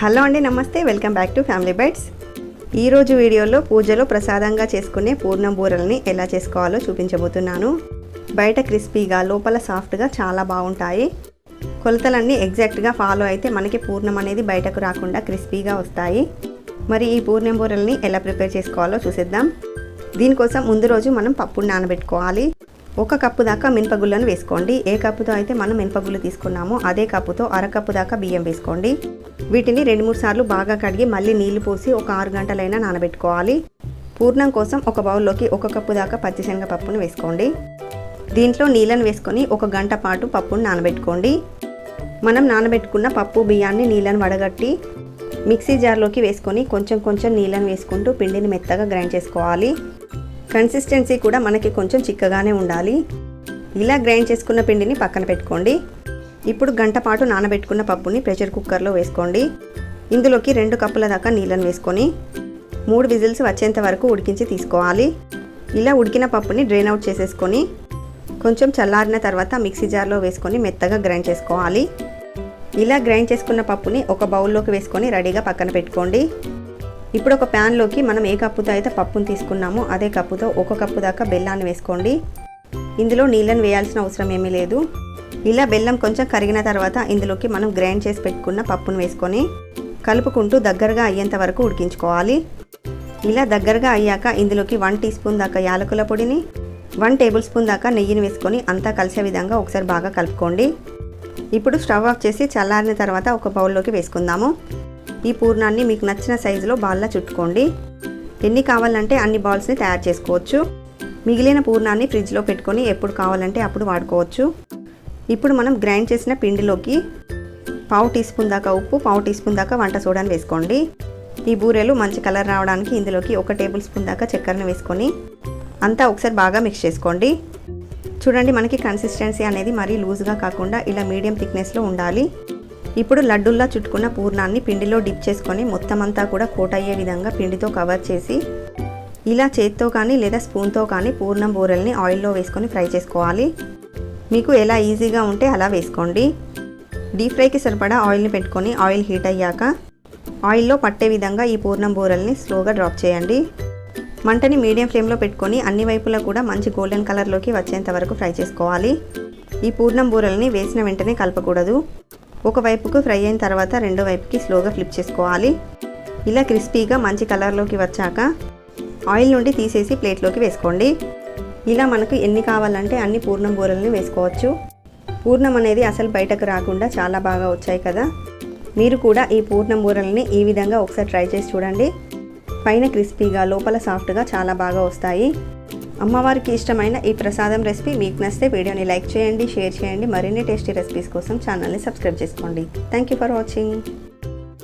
Hello అండి నమస్తే. Welcome back to family bites. ఈరోజు వీడియోలో పూజలో ప్రసాదంగా చేసుకునే పూర్ణం బూరల్ని ఎలా చేసుకోవాలో చూపించబోతున్నాను. బయట క్రిస్పీగా లోపల సాఫ్ట్గా చాలా బాగుంటాయి. కొలతలన్నీ ఎగ్జాక్ట్గా ఫాలో అయితే మనకి పూర్ణం అనేది బయటకు రాకుండా క్రిస్పీగా వస్తాయి. మరి ఈ పూర్ణం బూరల్ని ఎలా ప్రిపేర్ చేసుకోవాలో చూసేద్దాం. దీనికోసం ముందు రోజు మనం పప్పును నానబెట్టుకోవాలి. ఒక కప్పు దాకా మినపగుళ్ళను వేసుకోండి. ఏ కప్పుతో అయితే మనం మినపగుళ్ళు తీసుకున్నామో అదే కప్పుతో అరకప్పు దాకా బియ్యం వేసుకోండి. వీటిని రెండు మూడు సార్లు బాగా కడిగి మళ్ళీ నీళ్ళు పోసి ఒక ఆరు గంటలైనా నానబెట్టుకోవాలి. పూర్ణం కోసం ఒక బౌల్లోకి ఒక కప్పు దాకా పచ్చిశనగపప్పును వేసుకోండి. దీంట్లో నీళ్ళను వేసుకొని ఒక గంట పాటు పప్పును నానబెట్టుకోండి. మనం నానబెట్టుకున్న పప్పు బియ్యాన్ని నీళ్ళను వడగట్టి మిక్సీ జార్లోకి వేసుకొని కొంచెం కొంచెం నీళ్ళను వేసుకుంటూ పిండిని మెత్తగా గ్రైండ్ చేసుకోవాలి. కన్సిస్టెన్సీ కూడా మనకి కొంచెం చిక్కగానే ఉండాలి. ఇలా గ్రైండ్ చేసుకున్న పిండిని పక్కన పెట్టుకోండి. ఇప్పుడు గంట పాటు నానబెట్టుకున్న పప్పుని ప్రెషర్ కుక్కర్లో వేసుకోండి. ఇందులోకి రెండు కప్పుల దాకా నీళ్ళను వేసుకొని మూడు విజిల్స్ వచ్చేంత వరకు ఉడికించి తీసుకోవాలి. ఇలా ఉడికిన పప్పుని డ్రైన్ అవుట్ చేసేసుకొని కొంచెం చల్లారిన తర్వాత మిక్సీ జార్లో వేసుకొని మెత్తగా గ్రైండ్ చేసుకోవాలి. ఇలా గ్రైండ్ చేసుకున్న పప్పుని ఒక బౌల్లోకి వేసుకొని రెడీగా పక్కన పెట్టుకోండి. ఇప్పుడు ఒక ప్యాన్లోకి మనం ఏ కప్పుతో అయితే పప్పును తీసుకున్నామో అదే కప్పుతో ఒక కప్పు దాకా బెల్లాన్ని వేసుకోండి. ఇందులో నీళ్ళని వేయాల్సిన అవసరం ఏమీ లేదు. ఇలా బెల్లం కొంచెం కరిగిన తర్వాత ఇందులోకి మనం గ్రైండ్ చేసి పెట్టుకున్న పప్పును వేసుకొని కలుపుకుంటూ దగ్గరగా అయ్యేంత వరకు ఉడికించుకోవాలి. ఇలా దగ్గరగా అయ్యాక ఇందులోకి వన్ టీ స్పూన్ దాకా యాలకుల పొడిని వన్ టేబుల్ స్పూన్ దాకా నెయ్యిని వేసుకొని అంతా కలిసే విధంగా ఒకసారి బాగా కలుపుకోండి. ఇప్పుడు స్టవ్ ఆఫ్ చేసి చల్లారిన తర్వాత ఒక బౌల్లోకి వేసుకుందాము. ఈ పూర్ణాన్ని మీకు నచ్చిన సైజులో బాల్లా చుట్టుకోండి. ఎన్ని కావాలంటే అన్ని బాల్స్ని తయారు చేసుకోవచ్చు. మిగిలిన పూర్ణాన్ని ఫ్రిడ్జ్లో పెట్టుకొని ఎప్పుడు కావాలంటే అప్పుడు వాడుకోవచ్చు. ఇప్పుడు మనం గ్రైండ్ చేసిన పిండిలోకి పావు టీ స్పూన్ దాకా ఉప్పు పావు టీ స్పూన్ దాకా వంట సోడాని వేసుకోండి. ఈ బూరెలు మంచి కలర్ రావడానికి ఇందులోకి ఒక టేబుల్ స్పూన్ దాకా చక్కెరను వేసుకొని అంతా ఒకసారి బాగా మిక్స్ చేసుకోండి. చూడండి మనకి కన్సిస్టెన్సీ అనేది మరీ లూజ్గా కాకుండా ఇలా మీడియం థిక్నెస్లో ఉండాలి. ఇప్పుడు లడ్డుల్లా చుట్టుకున్న పూర్ణాన్ని పిండిలో డిప్ చేసుకొని మొత్తం అంతా కూడా కోట్ అయ్యే విధంగా పిండితో కవర్ చేసి ఇలా చేత్తో కానీ లేదా స్పూన్తో కానీ పూర్ణం బూరెల్ని ఆయిల్లో వేసుకొని ఫ్రై చేసుకోవాలి. మీకు ఎలా ఈజీగా ఉంటే అలా వేసుకోండి. డీప్ ఫ్రైకి సరిపడా ఆయిల్ని పెట్టుకొని ఆయిల్ హీట్ అయ్యాక ఆయిల్లో పట్టే విధంగా ఈ పూర్ణం బూరెల్ని స్లోగా డ్రాప్ చేయండి. మంటని మీడియం ఫ్లేమ్లో పెట్టుకొని అన్ని వైపులా కూడా మంచి గోల్డెన్ కలర్లోకి వచ్చేంత వరకు ఫ్రై చేసుకోవాలి. ఈ పూర్ణం బూరెల్ని వేసిన వెంటనే కలపకూడదు. ఒకవైపుకు ఫ్రై అయిన తర్వాత రెండో వైపుకి స్లోగా ఫ్లిప్ చేసుకోవాలి. ఇలా క్రిస్పీగా మంచి కలర్లోకి వచ్చాక ఆయిల్ నుండి తీసేసి ప్లేట్లోకి వేసుకోండి. ఇలా మనకు ఎన్ని కావాలంటే అన్ని పూర్ణం బూరెల్ని వేసుకోవచ్చు. పూర్ణం అనేది అసలు బయటకు రాకుండా చాలా బాగా వచ్చాయి కదా. మీరు కూడా ఈ పూర్ణం బూరల్ని ఈ విధంగా ఒకసారి ట్రై చేసి చూడండి. పైన క్రిస్పీగా లోపల సాఫ్ట్గా చాలా బాగా వస్తాయి. అమ్మవారికి ఇష్టమైన ఈ ప్రసాదం రెసిపీ మీకు నచ్చితే వీడియోని లైక్ చేయండి షేర్ చేయండి. మరిన్ని టేస్టీ రెసిపీస్ కోసం ఛానల్ని సబ్స్క్రైబ్ చేసుకోండి. Thank you for watching